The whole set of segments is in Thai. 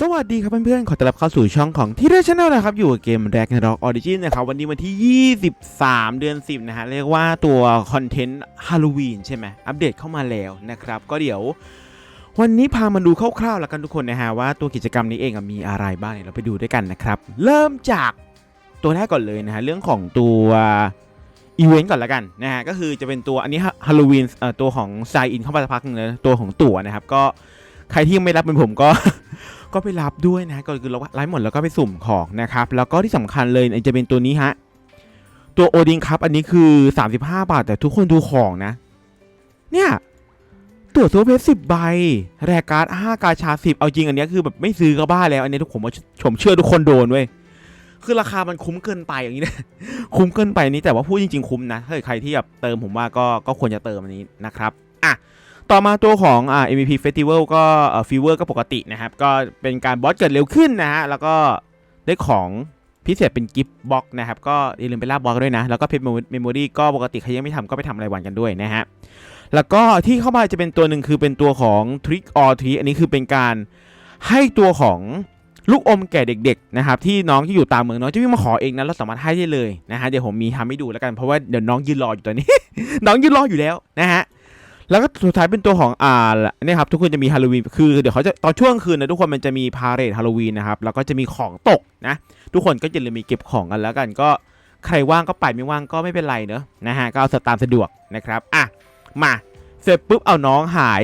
สวัสดีครับเพื่อนๆ ขอต้อนรับเข้าสู่ช่องของที่เรชแนลนะครับ อยู่กับเกมแร็กในร็อกออริจินนะครับ วันนี้วันที่ 23 เดือน 10 นะฮะ เรียกว่าตัวคอนเทนต์ฮาโลวีนใช่ไหมอัปเดตเข้ามาแล้วนะครับ ก็เดี๋ยว วันนี้พามาดูคร่าวๆแล้วกันทุกคนนะฮะ ว่าตัวกิจกรรมนี้เองมีอะไรบ้างเดี๋ยเราไปดูด้วยกันนะครับ เริ่มจากตัวแรกก่อนเลยนะฮะ เรื่องของตัวอีเวนต์ก่อนละกันนะฮะ ก็คือจะเป็นตัวอันนี้ฮาโลวีนตัวของไซอินเข้ามาสักพักหนึงเลยตัวของตั๋วนะครับก็ใครที่ยังไม่รับเป็นผมก็ ก็ไปรับด้วยนะก็คือเราไลฟ์หมดแล้วก็ไปสุ่มของนะครับแล้วก็ที่สำคัญเลยจะเป็นตัวนี้ฮะตัวโอดินครับอันนี้คือ 35 บาท แต่ทุกคนดูของนะ เนี่ยตัวตัวเพชรสิบใบ แรกการ์ดห้ากาชาสิบเอาจริงอันนี้คือแบบไม่ซื้อก็บ้าแล้ว อันนี้ทุกผมว่าผมเชื่อทุกคนโดนเว้ยคือราคามันคุ้มเกินไปอย่างนี้นะคุ้มเกินไปนี้แต่ว่าพูดจริง ๆ คุ้มนะถ้าเกิดใครที่แบบเติมผมว่าก็ก็ควรจะเติมอันนี้นะครับอะ ต่อมาตัวของอ่า MVP Festival ก็เอ่อฟีเวอร์ก็ปกตินะครับ ก็เป็นการบอสเกิดเร็วขึ้นนะฮะ แล้วก็ได้ของพิเศษเป็นกิฟต์บ็อกนะครับ ก็อย่าลืมไปล่าบล็อกด้วยนะ แล้วก็เพชรเมมโมรี่ก็ปกติใครยังไม่ทำก็ไปทำรายวันกันด้วยนะฮะ แล้วก็ที่เข้ามาจะเป็นตัวหนึ่งคือเป็นตัวของ Trick or Treat อันนี้คือเป็นการให้ตัวของลูกอมแก่เด็กๆนะครับที่น้องที่อยู่ตามเมืองน้องจะวิ่งมาขอเองนะแล้วสามารถให้ได้เลยนะฮะเดี๋ยวผมมีทำให้ดูแล้วกันเพราะว่าเดี๋ยวน้องยืนรออยู่ตอนนี้ น้องยืนรออยู่แล้วนะฮะ แล้วก็สุดท้ายเป็นตัวของอ่าเนี่ยครับทุกคนจะมีฮาโลวีนคือเดี๋ยวเขาจะตอนช่วงคืนนะทุกคนมันจะมีพาเรดฮาโลวีนนะครับแล้วก็จะมีของตกนะทุกคนก็จะเลยมีเก็บของกันแล้วกันก็ใครว่างก็ไปไม่ว่างก็ไม่เป็นไรเนอะนะฮะก็เอาสตามสะดวกนะครับอะมาเสร็จปุ๊บเอาน้องหาย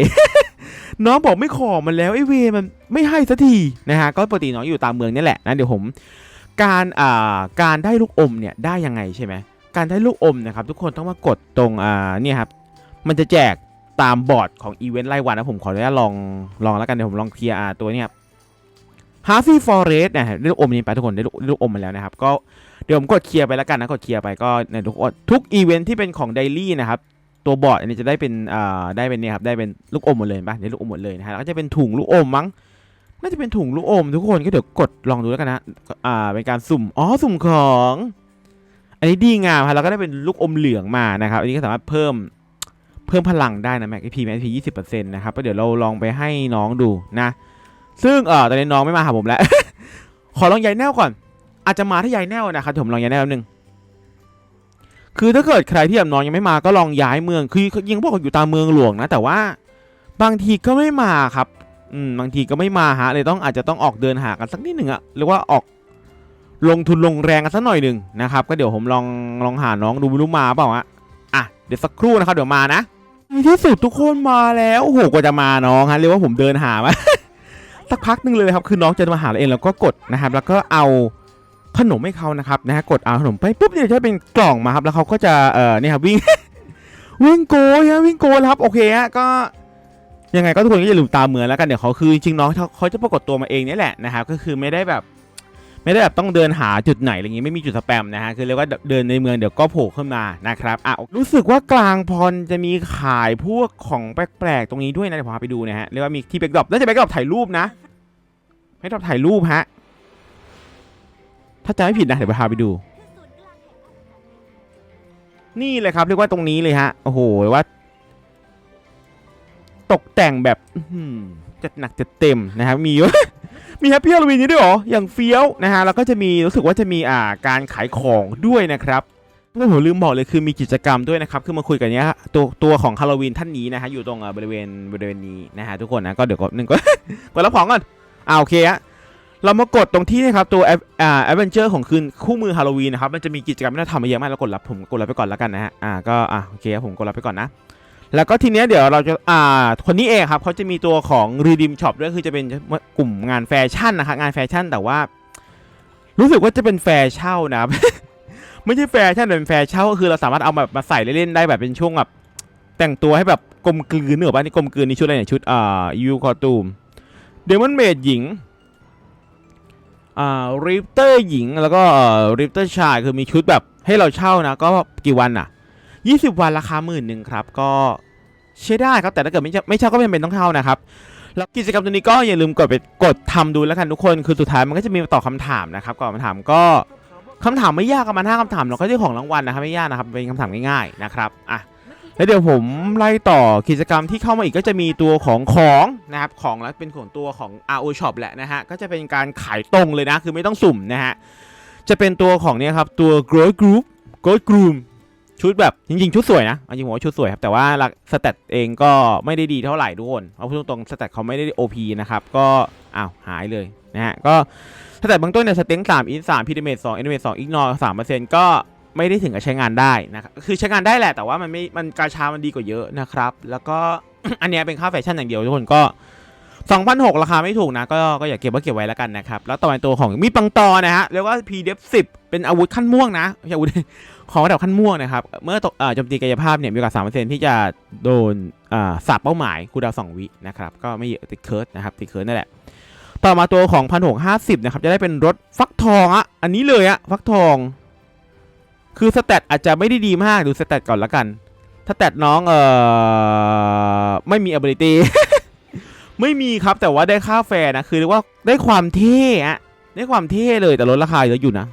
น้องบอกไม่ขอมันแล้วไอ้เวมันไม่ให้สักทีนะฮะก็ปกติน้องอยู่ตามเมืองนี่แหละนะเดี๋ยวผม การอ่าการได้ลูกอมเนี่ยได้ยังไงใช่ไหมการได้ลูกอมนะครับทุกคนต้องมากดตรงอ่าเนี่ยครับมันจะแจก ตามบอร์ดของอีเวนต์รายวันนะผมขออนุญาตลองลองแล้วกันเดี๋ยวผมลองเคลียร์ตัวเนี้ยฮาร์ฟี่ฟอเรสเนี่ยได้ลูกอมนี้ไปทุกคนได้ลูกได้ลูกอมมาแล้วนะครับก็เดี๋ยวผมกดเคลียร์ไปแล้วกันนะกดเคลียร์ไปก็เนี่ยทุกทุกอีเวนต์ที่เป็นของไดลี่นะครับตัวบอร์ดอันนี้จะได้เป็นอ่าได้เป็นเนี่ยครับได้เป็นลูกอมหมดเลยเห็นปะได้ลูกอมหมดเลยนะฮะแล้วก็จะเป็นถุงลูกอมมั้งน่าจะเป็นถุงลูกอม ทุกคนก็เดี๋ยวกดลองดูแล้วกันนะอ่าเป็นการสุ่มอ๋อสุ่มของ อันนี้ดีงามครับแล้วก็ได้เป็นลูกอมเหลืองมานะครับอันนี้ก็สามารถเพิ่ม เพิ่มพลังได้นะแม็กพีแม็กพียี่สิบเปอร์เซ็นต์นะครับก็เดี๋ยวเราลองไปให้น้องดูนะ ซึ่งเออตอนนี้น้องไม่มาหาผมแล้ว ขอลองยายแนวก่อน อาจจะมาถ้ายายแนวนะครับผมลองยายแนวหนึ่งคือถ้าเกิดใครที่แบบน้องยังไม่มาก็ลองย้ายเมือง คือยังบอกอยู่ตามเมืองหลวงนะ แต่ว่าบางทีก็ไม่มาครับ อืมบางทีก็ไม่มาฮะเลยต้องอาจจะต้องออกเดินหากันสักนิดหนึ่งอะหรือว่าออกลงทุนลงแรงกันสักหน่อยหนึ่งนะครับ ก็เดี๋ยวผมลองลองหาน้องดูไม่รู้มาเปล่าฮะอะเดี๋ยวสักครู่นะครับเดี๋ยวมานะ ในที่สุดทุกคนมาแล้วโอ้โหกว่าจะมาน้องฮะเรียกว่าผมเดินหามาสักพักหนึ่งเลยครับคือน้องจะมาหาเราเองแล้วก็กดนะครับ แล้วก็เอาขนมให้เขานะครับนะฮะกดเอาขนมไปปุ๊บเนี่ยจะเป็นกล่องมาครับแล้วเขาก็จะเอ่อเนี่ยครับวิ่งวิ่งโกยฮะวิ่งโกยแล้วครับโอเคฮะก็ยังไงก็ทุกคนก็อย่าลืมตามเหมือนแล้วกันเดี๋ยวเขาคือจริงๆน้องเขาเขาจะปรากฏตัวมาเองนี่แหละนะครับก็คือไม่ได้แบบ ไม่ได้แบบต้องเดินหาจุดไหนอะไรอย่างี้ไม่มีจุดสแปมนะฮะคือเรียกว่าเดินในเมืองเดี๋ยวก็โผล่ขึ้นมานะครับอะรู้สึกว่ากลางพรจะมีขายพวกของแปลกๆตรงนี้ด้วยนะเดี๋ยวผมพาไปดูนะฮะเรียกว่ามีที่เบกดรอปน่าจะเบกดรอปถ่ายรูปนะให้ดรอปถ่ายรูปฮะถ้าจำไม่ผิดนะเดี๋ยวพาไปดู นี่เลยครับเรียกว่าตรงนี้เลยฮะโอ้โหว่า ตกแต่งแบบจัดหนักจัดเต็มนะครับมี มีแฮปปี้ฮาโลวีนนี้ด้วยเหรอ อย่างเฟี้ยวนะฮะ แล้วก็จะมีรู้สึกว่าจะมีอ่าการขายของด้วยนะครับเมื่อผมลืมบอกเลยคือมีกิจกรรมด้วยนะครับ คือมาคุยกันเนี้ยตัวตัวของฮาโลวีนท่านนี้นะฮะ อยู่ตรงอ่าบริเวณบริเวณนี้นะฮะทุกคนนะ ก็เดี๋ยวก็หนึ่งก็กดรับของก่อนอ่าโอเคฮะเรามากดตรงที่นะครับตัวแอปอ่าแอดเวนเจอร์ของคืนคู่มือฮาโลวีนนะครับ มันจะมีกิจกรรมที่เราทำมาเยอะมากแล้วกดรับผมกดรับไปก่อนแล้วกันนะฮะ อ่าก็อ่าโอเคผมกดรับไปก่อนนะ แล้วก็ทีเนี้ยเดี๋ยวเราจะอ่าคนนี้เองครับเขาจะมีตัวของ Redeem Shop ด้วยคือจะเป็นกลุ่มงานแฟชั่นนะครับงานแฟชั่นแต่ว่า รู้สึกว่าจะเป็นแฟเช่านะครับ ไม่ใช่แฟชั่นแต่เป็นแฟเช่าก็คือเราสามารถเอาแบบมาใส่เล่นๆได้แบบเป็นช่วงแบบแต่งตัวให้แบบกลมกลืนเนกอะป่ะนี่กลมกลืนนี่ชุดอะไรเนี่ยชุดอ่ายูคอตูมเดมอนเมดหญิงอ่าริปเตอร์หญิงแล้วก็ริปเตอร์ชายคือมีชุดแบบให้เราเช่านะ ก็กี่วันอะ 20 วันราคาหมื่นหนึ่งครับ ก็ ใช้ได้ครับแต่ถ้าเกิดไม่ใช่ไม่ใช่ก็ไม่จำเป็นต้องเข้านะครับแล้วกิจกรรมตัวนี้ก็อย่าลืมกดไปกดทำดูแล้วกันทุกคนคือสุดท้ายมันก็จะมีตอบคำถามนะครับก่อนคำถามก็คำถามไม่ยากประมาณห้าคำถามเราก็ได้ของรางวัลนะครับไม่ยากนะครับเป็นคำถามง่ายๆนะครับอะแล้วเดี๋ยวผมไล่ต่อกิจกรรมที่เข้ามาอีกก็จะมีตัวของของนะครับของแล้วเป็นของตัวของ RO Shop แหละนะฮะก็จะเป็นการขายตรงเลยนะคือไม่ต้องสุ่มนะฮะจะเป็นตัวของเนี่ยครับตัว Growth Group Growth Groom ชุดแบบจริงๆ ชุดสวยนะจริงผมว่าชุดสวยครับ แต่ว่าหลักสเตตเองก็ไม่ได้ดีเท่าไหร่ทุกคนเอาพูดตรงๆสเตตเขาไม่ได้ OP นะครับก็อ้าวหายเลยนะฮะก็สเตตเบื้องต้นเนี่ยสเต็งสามอินสามพีดเมทสองเอนิเมทสองอิกนอร์สามเปอร์เซ็นต์ก็ไม่ได้ถึงกับใช้งานได้นะครับคือใช้งานได้แหละแต่ว่ามันไม่มันกาชามันดีกว่าเยอะนะครับแล้วก็อันเนี้ยเป็นค่าแฟชั่นอย่างเดียวทุกคนก็ 2,006ราคาไม่ถูกนะ ก็ก็อย่าเก็บไว้เก็บไว้แล้วกันนะครับ แล้วต่อไปตัวของมีดปังตอนะฮะเรียกว่า PDF 10 เป็นอาวุธขั้นม่วงนะไม่ใช่อาวุธของระดับขั้นม่วงนะครับ เมื่อตกโจมตีกายภาพเนี่ยมีโอกาส3%ที่จะโดนสับเป้าหมายคูดาวน์2วินะครับ ก็ไม่เยอะติดเคิร์ดนะครับติดเคิร์ดนั่นแหละ ต่อมาตัวของ 1,650 นะครับ จะได้เป็นรถฟักทองอะอันนี้เลยอะฟักทอง คือสแตทอาจจะไม่ได้ดีมากดูสแตทก่อนละกันสแตทน้องเอ่อไม่มี ability ไม่มีครับแต่ว่าได้ค่าแฟร์นะคือเรียกว่าได้ความเท่อะได้ความเท่เลยแต่ลดราคาเยอะอยู่นะ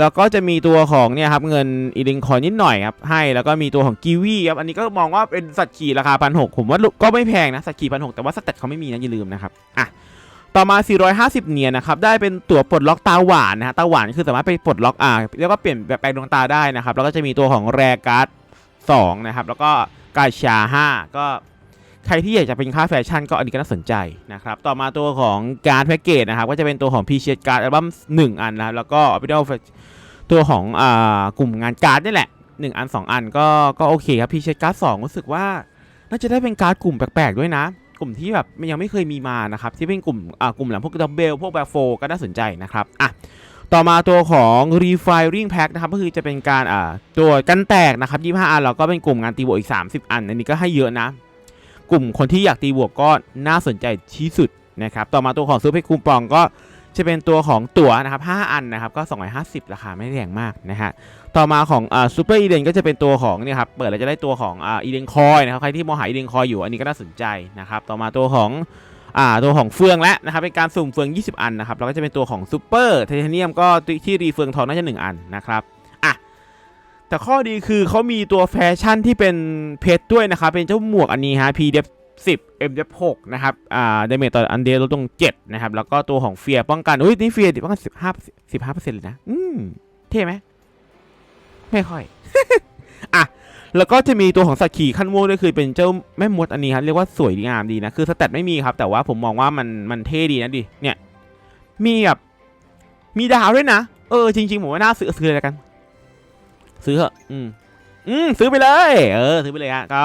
แล้วก็จะมีตัวของเนี่ยครับเงินอีลิงคอยนิดหน่อยครับให้แล้วก็มีตัวของกีวีครับอันนี้ก็มองว่าเป็นสัตว์ขี่ราคาพันหผมว่าก็ไม่แพงนะสัตว์ขี่พันหแต่ว่าสแตทเขาไม่มีนะอย่าลืมนะครับอะต่อมา 450 เนียนนะครับ ได้เป็นตั๋วปลดล็อกตาหวานนะฮะ ตาหวานคือสามารถไปปลดล็อก อ่า แล้วก็เปลี่ยนแบบแปลงดวงตาได้นะครับ แล้วก็จะมีตัวของแรการ์ด2นะครับ แล้วก็กาชา 5 ก็ ใครที่อยากจะเป็นค่าแฟชั่นก็อันนี้ก็น่าสนใจนะครับ ต่อมาตัวของการ์ดแพ็กเกจนะครับ ก็จะเป็นตัวของพีเชียการ์ดอัลบั้ม1 อันนะครับ แล้วก็พิดอลตัวของอ่ากลุ่มงานการ์ดนี่แหละ 1 อัน 2 อันก็ก็โอเคครับพีเชียการ์ด2รู้สึกว่าน่าจะได้เป็นการ์ดกลุ่มแปลกๆด้วยนะ กลุ่มที่แบบยังไม่เคยมีมานะครับที่เป็นกลุ่มอ่ากลุ่มหลังพวกดัมเบลพวกแบโฟก็น่าสนใจนะครับอะต่อมาตัวของ refiring pack นะครับก็คือจะเป็นการอ่าตัวกันแตกนะครับ25 อันแล้วก็เป็นกลุ่มงานตีบวกอีก 30 อัน อันนี้ก็ให้เยอะนะ กลุ่มคนที่อยากตีบวกก็น่าสนใจที่สุดนะครับ ต่อมาตัวของซูเปอร์คูปองก็จะเป็นตัวของตั๋วนะครับ 5 อันนะครับ ก็ 250 ราคาไม่แรงมากนะฮะ ต่อมาของอ่าซูเปอร์อีเดนก็จะเป็นตัวของเนี่ยครับ เปิดแล้วจะได้ตัวของอ่าอีเดนคอยนะครับ ใครที่มองหาอีเดนคอยอยู่ อันนี้ก็น่าสนใจนะครับ ต่อมาตัวของอ่าตัวของเฟืองและนะครับ เป็นการสุ่มเฟือง 20 อันนะครับ แล้วก็จะเป็นตัวของซูเปอร์ไทเทเนียมก็ที่รีเฟืองทองน่าจะ 1 อันนะครับ แต่ข้อดีคือเขามีตัวแฟชั่นที่เป็นเพชรด้วยนะครับ เป็นเจ้าหมวกอันนี้ฮะ PDF 10 MDF 6นะครับ อ่าดาเมจต่ออันเดียลดลง7นะครับ แล้วก็ตัวของเฟียป้องกัน อุ้ย นี่เฟียป้องกัน15 15%เซ็นต์เลยนะ อืม เท่ไหม ไม่ค่อย อะ แล้วก็จะมีตัวของสัตว์ขี่ขั้นม่วงด้วยคือเป็นเจ้าแม่มดอันนี้ครับเรียกว่าสวยงามดีนะ คือสแตทไม่มีครับ แต่ว่าผมมองว่ามันมันเท่ดีนะดิ เนี่ย มีแบบมีดาวด้วยนะ เออ จริงๆผมว่าน่าซื้อซื้อเลยกัน ซื้อเถอะอืมอืมซื้อไปเลย เออ ซื้อไปเลยฮะก็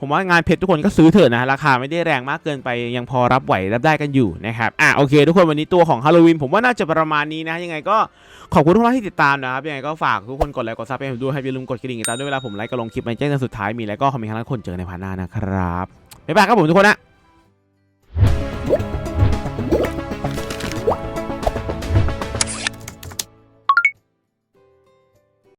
ผมว่างานเพชรทุกคนก็ซื้อเถอะนะ ราคาไม่ได้แรงมากเกินไปยังพอรับไหวรับได้กันอยู่นะครับ อะโอเค ทุกคนวันนี้ตัวของฮาโลวีนผมว่าน่าจะประมาณนี้นะ ยังไงก็ขอบคุณทุกท่านที่ติดตามนะครับ ยังไงก็ฝากทุกคนกดไลค์กดซับให้ผมด้วยให้อย่าลืมกดกระดิ่งติดตามด้วยเวลาผมไลค์ก็ลงคลิปมาแจ้งเตือนสุดท้ายมีแล้วก็คอมเมนต์ข้างล่างคนเจอในพาร์ทหน้านะครับบ๊ายบายครับผมทุกคนนะ